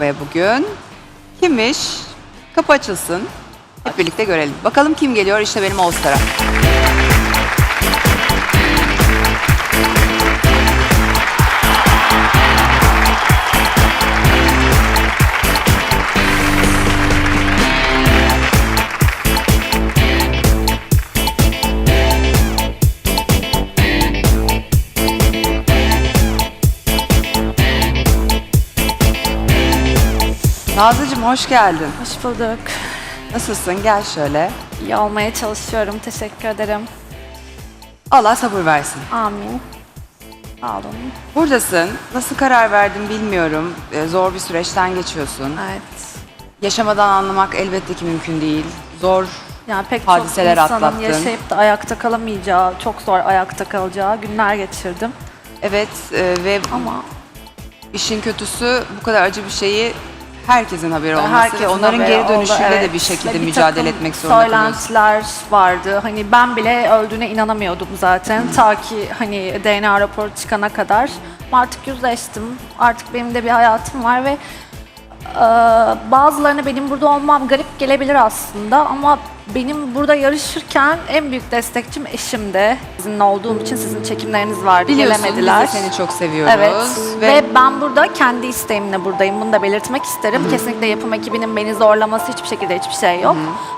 ve bugün kimmiş? Kapı açılsın. Hep birlikte görelim. Bakalım kim geliyor? İşte benim All Nazlıcığım hoş geldin. Hoş bulduk. Nasılsın? Gel şöyle. İyi olmaya çalışıyorum. Teşekkür ederim. Allah sabır versin. Amin. Sağ olun. Buradasın. Nasıl karar verdin bilmiyorum. Ee, zor bir süreçten geçiyorsun. Evet. Yaşamadan anlamak elbette ki mümkün değil. Zor. Yani pek Hadiseler çok insanın atlattın. yaşayıp da ayakta kalamayacağı, çok zor ayakta kalacağı günler geçirdim. Evet e, ve Ama işin kötüsü bu kadar acı bir şeyi herkesin haberi olması herkesin ve onların haberi geri oldu, dönüşüyle evet. de bir şekilde bir mücadele etmek zorunda. Söylentiler vardı. Hani ben bile öldüğüne inanamıyordum zaten. Ta ki hani DNA raporu çıkana kadar. Artık yüzleştim. Artık benim de bir hayatım var ve bazılarına benim burada olmam garip gelebilir aslında ama benim burada yarışırken en büyük destekçim eşimdi. Sizinle olduğum için sizin çekimleriniz vardı. Biliyorsun gelemediler. biz de seni çok seviyoruz. Evet ve, ben burada kendi isteğimle buradayım. Bunu da belirtmek isterim. Kesinlikle yapım ekibinin beni zorlaması hiçbir şekilde hiçbir şey yok.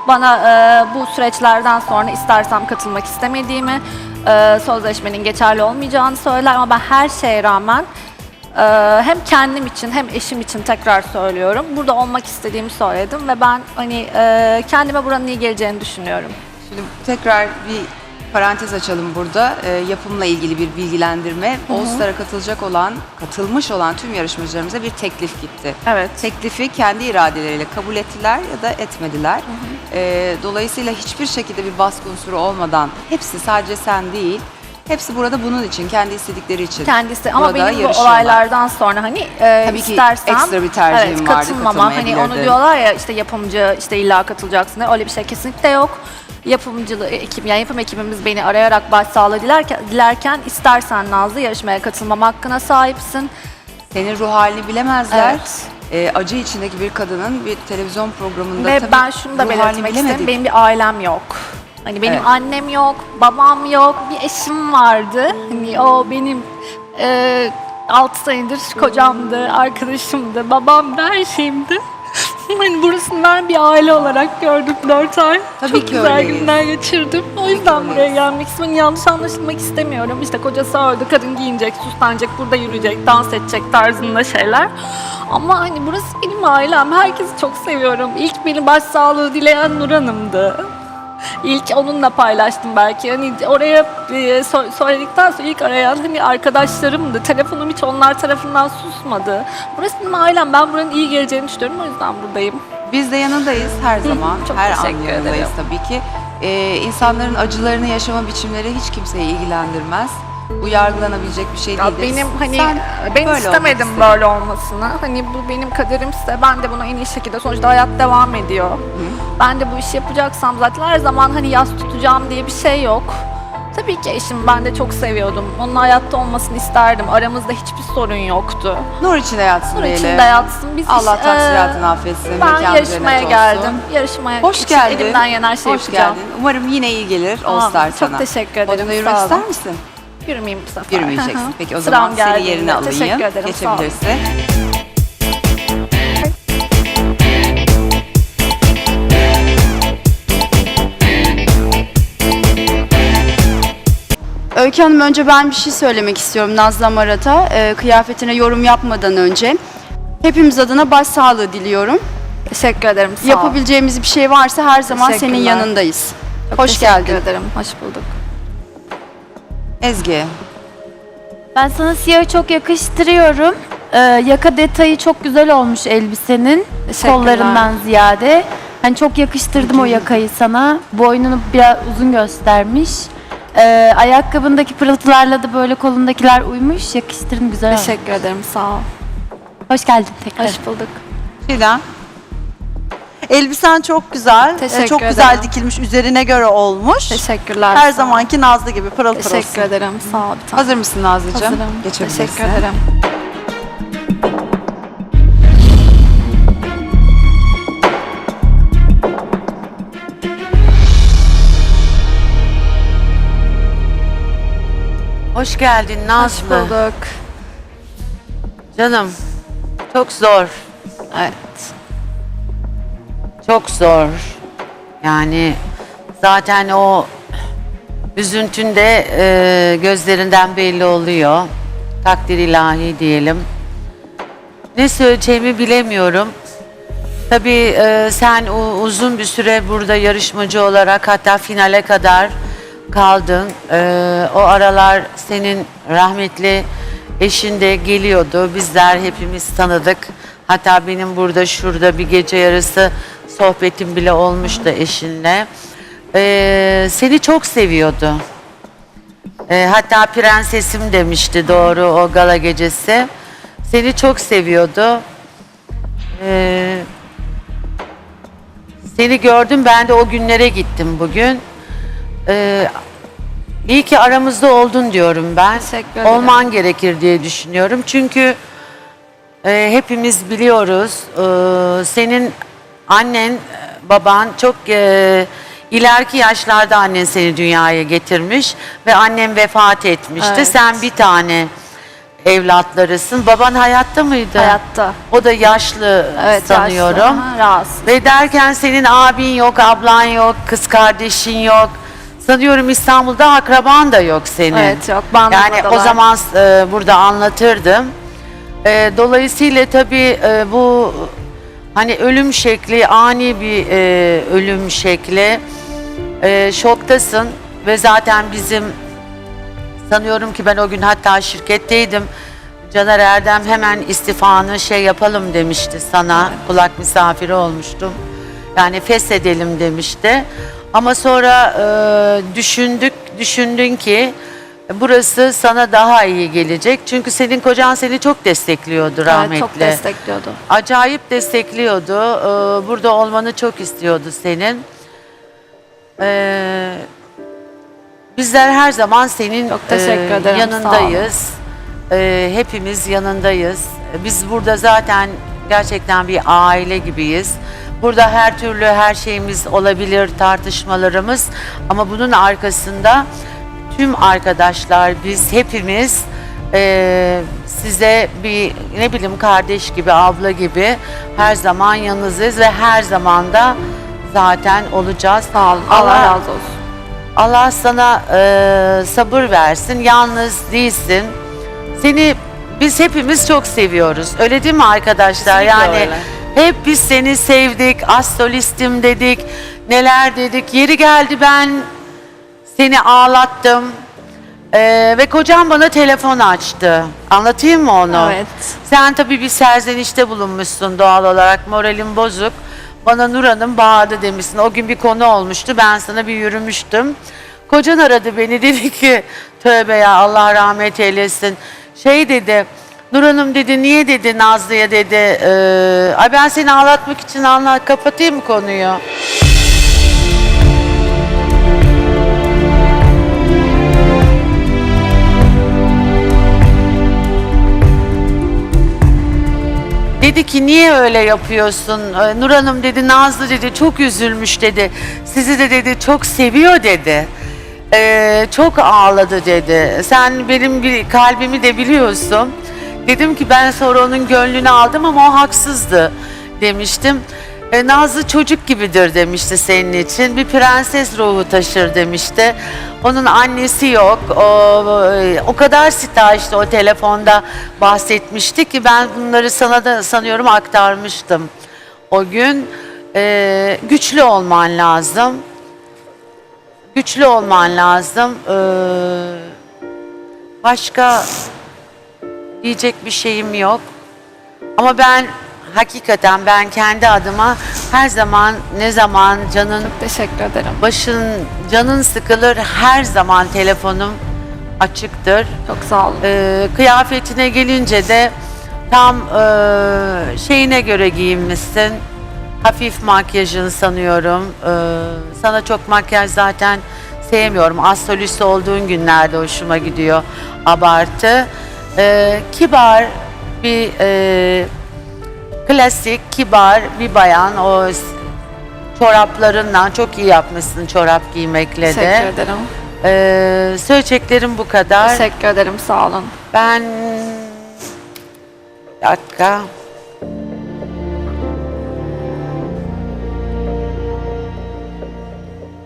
Bana e, bu süreçlerden sonra istersem katılmak istemediğimi, e, sözleşmenin geçerli olmayacağını söyler ama ben her şeye rağmen hem kendim için hem eşim için tekrar söylüyorum. Burada olmak istediğimi söyledim ve ben hani e, kendime buranın iyi geleceğini düşünüyorum. Şimdi tekrar bir parantez açalım burada. Ee, yapımla ilgili bir bilgilendirme. All Star'a katılacak olan, katılmış olan tüm yarışmacılarımıza bir teklif gitti. Evet. Teklifi kendi iradeleriyle kabul ettiler ya da etmediler. Ee, dolayısıyla hiçbir şekilde bir baskı unsuru olmadan hepsi sadece sen değil, hepsi burada bunun için, kendi istedikleri için. kendisi ama burada benim bu olaylardan sonra hani e, Tabii ki istersem ekstra bir tercihim evet, vardı, katılmama hani onu diyorlar ya işte yapımcı işte illa katılacaksın diye. öyle bir şey kesinlikle yok. Yapımcılığı ekip yani yapım ekibimiz beni arayarak başsağlığı dilerken, dilerken istersen Nazlı yarışmaya katılmama hakkına sahipsin. Senin ruh halini bilemezler. Evet. Ee, acı içindeki bir kadının bir televizyon programında Ve tabii ben şunu da belirtmek bilemedik. Benim bir ailem yok. Hani benim Evet. annem yok, babam yok, bir eşim vardı. Hani o benim e, 6 senedir kocamdı, arkadaşımdı, babamdı, her şeyimdi. hani burasını ben bir aile olarak gördüm 4 ay. Tabii Çok ki güzel öyleyiz. günler geçirdim. O yüzden buraya gelmek istiyorum. Yanlış anlaşılmak istemiyorum. İşte kocası öldü, kadın giyinecek, süslenecek, burada yürüyecek, dans edecek tarzında şeyler. Ama hani burası benim ailem. Herkesi çok seviyorum. İlk beni başsağlığı dileyen Nur Hanım'dı. İlk onunla paylaştım belki. Hani oraya e, söyledikten sonra ilk arayan hani arkadaşlarımdı. Telefonum hiç onlar tarafından susmadı. Burası benim ailem. Ben buranın iyi geleceğini düşünüyorum. O yüzden buradayım. Biz de yanındayız her zaman. çok her an yanındayız ederim. tabii ki. Ee, insanların acılarını yaşama biçimleri hiç kimseyi ilgilendirmez. Bu yargılanabilecek bir şey Ya değildir. benim hani Sen ben böyle istemedim olmak böyle olmasını. Hani bu benim kaderimse ben de bunu en iyi şekilde sonuçta hayat devam ediyor. Ben de bu işi yapacaksam zaten her zaman hani yas tutacağım diye bir şey yok. Tabii ki eşim ben de çok seviyordum. Onun hayatta olmasını isterdim. Aramızda hiçbir sorun yoktu. Nur içinde yatsın Nur içinde yatsın. Biz Allah iş- taksiratını Ee, affetsin. Ben yarışmaya geldim. Yarışmaya Hoş geldin. elimden gelen şeyi Hoş yapacağım. geldin. Umarım yine iyi gelir All Tamam, Star çok sana. teşekkür ederim, Odada yürümek sağ olun. ister misin? Yürümeyeyim bu sefer. Yürümeyeceksin. Peki o Sıram zaman seni geldiğinde. yerine alayım. Teşekkür ederim. sağ olun. Geçebilirsin. Öykü Hanım önce ben bir şey söylemek istiyorum Nazlı Amarat'a. Ee, kıyafetine yorum yapmadan önce. Hepimiz adına başsağlığı diliyorum. Teşekkür ederim. Sağ ol. Yapabileceğimiz bir şey varsa her zaman senin Teşekkürler. yanındayız. Çok Hoş teşekkür geldin. ederim. Hoş bulduk. Ezgi. Ben sana siyahı çok yakıştırıyorum. Ee, yaka detayı çok güzel olmuş elbisenin. Teşekkürler. Kollarından ziyade. Hani çok yakıştırdım o yakayı sana. Boynunu biraz uzun göstermiş. Ee, ayakkabındaki pırıltılarla da böyle kolundakiler uymuş. Yakıştırdım güzel olmuş. Teşekkür ederim. Sağ ol. Hoş geldin tekrar. Hoş bulduk. Fidan. Elbisen çok güzel. Ee, Teşekkür çok güzel dikilmiş. Üzerine göre olmuş. Teşekkürler. Her zamanki Nazlı gibi pırıl pırıl. Teşekkür ederim. Sağ ol. Bir Hazır mısın Nazlıcığım? Hazırım. Teşekkür ederim. Hoş geldin Nazlı. Hoş bulduk. Canım çok zor. Evet. Çok zor. Yani zaten o üzüntünde e, gözlerinden belli oluyor. Takdir ilahi diyelim. Ne söyleyeceğimi bilemiyorum. Tabii e, sen u- uzun bir süre burada yarışmacı olarak hatta finale kadar kaldın. E, o aralar senin rahmetli eşin de geliyordu. Bizler hepimiz tanıdık. Hatta benim burada şurada bir gece yarısı sohbetim bile olmuştu eşinle. E, seni çok seviyordu. E, hatta prensesim demişti doğru o gala gecesi. Seni çok seviyordu. E, seni gördüm ben de o günlere gittim bugün. E, iyi ki aramızda oldun diyorum ben. Teşekkür ederim. Olman gerekir diye düşünüyorum. Çünkü e, hepimiz biliyoruz e, senin annen, e, baban çok e, ileriki yaşlarda annen seni dünyaya getirmiş ve annem vefat etmişti. Evet. Sen bir tane evlatlarısın. Baban hayatta mıydı? Hayatta. O da yaşlı Evet sanıyorum. yaşlı. Rahatsız. Ve derken senin abin yok, ablan yok, kız kardeşin yok. Sanıyorum İstanbul'da akraban da yok senin. Evet, yok. Yani o zaman e, burada anlatırdım. E, dolayısıyla tabii e, bu hani ölüm şekli, ani bir e, ölüm şekli. E, şoktasın ve zaten bizim sanıyorum ki ben o gün hatta şirketteydim. Caner Erdem hemen istifanı şey yapalım demişti sana. Kulak misafiri olmuştum. Yani feshedelim demişti. Ama sonra e, düşündük, düşündün ki burası sana daha iyi gelecek. Çünkü senin kocan seni çok destekliyordu rahmetli. Evet, çok destekliyordu. Acayip destekliyordu. Ee, Burada olmanı çok istiyordu senin. Ee, Bizler her zaman senin Çok teşekkür e, ederim, yanındayız. Ee, Hepimiz yanındayız. Biz burada zaten gerçekten bir aile gibiyiz. Burada her türlü her şeyimiz olabilir, tartışmalarımız. Ama bunun arkasında tüm arkadaşlar, biz hepimiz e, size bir ne bileyim kardeş gibi, abla gibi her zaman yanınızdayız ve her zaman da zaten olacağız. Sağ olun. Allah razı olsun. Allah sana e, sabır versin. Yalnız değilsin. Seni biz hepimiz çok seviyoruz. Öyle değil mi arkadaşlar? Kesinlikle yani öyle. hep biz seni sevdik. Assolistim dedik. Neler dedik. Yeri geldi ben seni ağlattım. E, ve kocam bana telefon açtı. Anlatayım mı onu? Evet. Sen tabii bir serzenişte bulunmuşsun doğal olarak. Moralin bozuk. Bana Nur Hanım bağırdı demişsin. O gün bir konu olmuştu. Ben sana bir yürümüştüm. Kocan aradı beni dedi ki tövbe ya Allah rahmet eylesin. Şey dedi Nur Hanım dedi niye dedi Nazlı'ya dedi. "Ee, ay ben seni ağlatmak için anlat kapatayım mı konuyu? Dedi ki niye öyle yapıyorsun? Ee, Nur Hanım dedi Nazlı dedi çok üzülmüş dedi. Sizi de dedi çok seviyor dedi. Ee, çok ağladı dedi. Sen benim bir kalbimi de biliyorsun. Dedim ki ben sonra onun gönlünü aldım ama o haksızdı demiştim. E, Nazlı çocuk gibidir demişti senin için. Bir prenses ruhu taşır demişti. Onun annesi yok. O, o kadar sitaştı o telefonda bahsetmişti ki ben bunları sana da sanıyorum aktarmıştım. O gün e, güçlü olman lazım. Güçlü olman lazım. Ee, başka diyecek bir şeyim yok. Ama ben hakikaten ben kendi adıma her zaman ne zaman canın Teşekkür ederim. başın canın sıkılır her zaman telefonum açıktır. Çok sağ olun. Ee, kıyafetine gelince de tam e, şeyine göre giyinmişsin. Hafif makyajın sanıyorum. Ee, sana çok makyaj zaten sevmiyorum. Az solist olduğun günlerde hoşuma gidiyor abartı. Ee, kibar bir e, klasik, kibar bir bayan. O çoraplarından çok iyi yapmışsın çorap giymekle de. Teşekkür ederim. Ee, söyleyeceklerim bu kadar. Teşekkür ederim sağ olun. Ben... Bir dakika.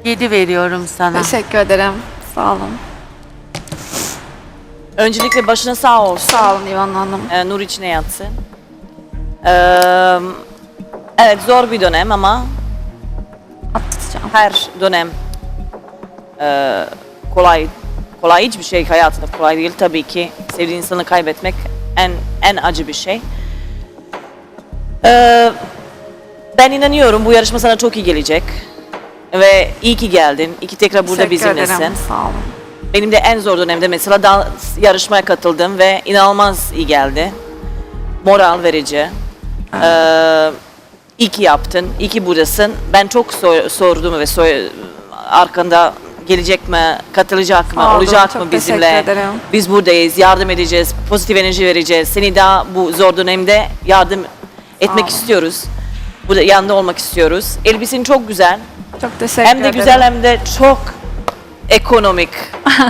Yedi veriyorum sana. Teşekkür ederim. Sağ olun. Öncelikle başına sağ olsun. Sağ olun İvan Hanım. Ee, nur içine yatsın. Ee, evet zor bir dönem ama Atlatacağım. her dönem e, kolay kolay hiçbir şey hayatında kolay değil tabii ki sevdiğin insanı kaybetmek en en acı bir şey. Ee, ben inanıyorum bu yarışma sana çok iyi gelecek ve iyi ki geldin. İyi ki tekrar burada Teşekkür ederim. bizimlesin. Sağ olun. Benim de en zor dönemde mesela dans yarışmaya katıldım ve inanılmaz iyi geldi. Moral verici. Ee, iyi ki yaptın, iyi ki buradasın. Ben çok sor- sordum ve sor- arkanda gelecek mi, katılacak mı, Sağ olun, olacak çok mı bizimle? teşekkür ederim. Biz buradayız, yardım edeceğiz, pozitif enerji vereceğiz. Seni daha bu zor dönemde yardım etmek olun. istiyoruz. Burada yanında olmak istiyoruz. Elbisen çok güzel. Çok teşekkür Hem de ederim. güzel hem de çok ekonomik.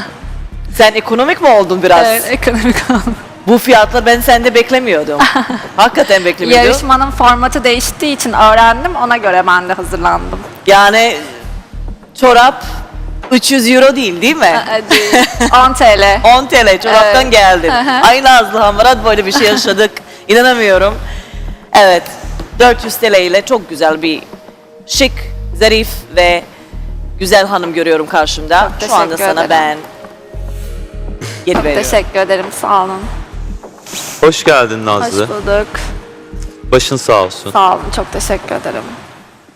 Sen ekonomik mi oldun biraz? Evet, ekonomik oldu. Bu fiyatla ben sende beklemiyordum. Hakikaten beklemiyordum. Yarışmanın formatı değiştiği için öğrendim. Ona göre ben de hazırlandım. Yani çorap 300 euro değil değil mi? 10 TL. 10 TL çoraptan Evet. geldin. Ay Nazlı Hamarat böyle bir şey yaşadık. İnanamıyorum. Evet 400 TL ile çok güzel bir şık, zarif ve güzel hanım görüyorum karşımda. Çok Şu anda sana ederim. ben 7 veriyorum. Teşekkür ederim. Sağ olun. Hoş geldin Hoş Nazlı. bulduk. Başın sağ olsun. Sağ olun. Çok teşekkür ederim.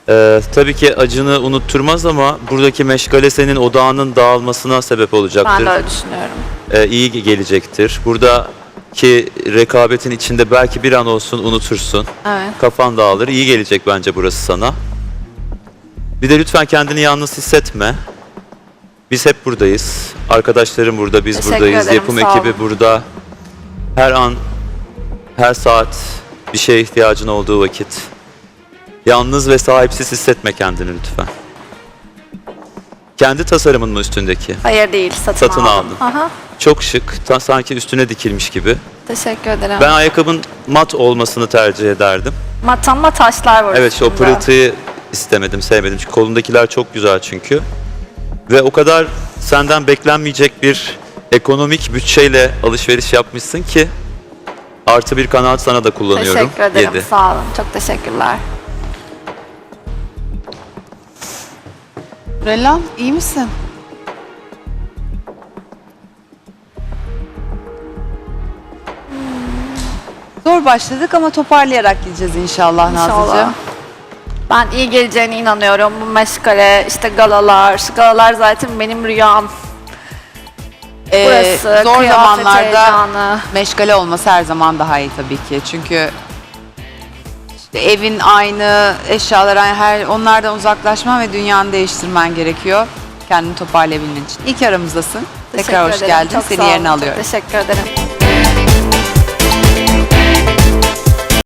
Ee, tabii ki acını unutturmaz ama buradaki meşgale senin odağının dağılmasına sebep Ben olacaktır. de öyle düşünüyorum. Ee, iyi gelecektir. Buradaki rekabetin içinde belki bir an olsun unutursun. Evet. Kafan dağılır. İyi gelecek bence burası sana. Bir de lütfen kendini yalnız hissetme. Biz hep buradayız. Arkadaşlarım burada, biz Teşekkür buradayız. ederim, Yapım sağ ekibi olun. burada. Her an, her saat bir şeye ihtiyacın olduğu vakit. Yalnız ve sahipsiz hissetme kendini lütfen. Kendi tasarımın mı üstündeki? Hayır değil. Satın, Satın aldım. aldın. Aha. Çok şık, ta- sanki üstüne dikilmiş gibi. Teşekkür ederim. Ben ayakkabın mat olmasını tercih ederdim. Matamma taşlar var Evet işte o üstünde. pırıltıyı istemedim, sevmedim. Çünkü kolundakiler çok güzel çünkü. Ve o kadar senden beklenmeyecek bir ekonomik bütçeyle alışveriş yapmışsın ki artı bir kanaat sana da kullanıyorum. Teşekkür ederim. Yedi. Sağ olun. Çok teşekkürler. Rellan iyi misin? Zor başladık ama toparlayarak gideceğiz inşallah, İnşallah. Nazlıcığım. Ben iyi geleceğine inanıyorum. Bu meşgale, işte galalar. Galalar zaten benim rüyam. Ee, Burası, zor kıyafet zamanlarda heyecanı. meşgale olması her zaman daha iyi tabii ki. Çünkü işte evin aynı, eşyalar aynı, her onlardan uzaklaşman ve dünyanı değiştirmen gerekiyor. Kendini toparlayabilmen için. İyi ki aramızdasın. Tekrar Teşekkür hoş ederim. geldin. Çok Seni sağ olun. yerine Çok alıyorum. teşekkür ederim.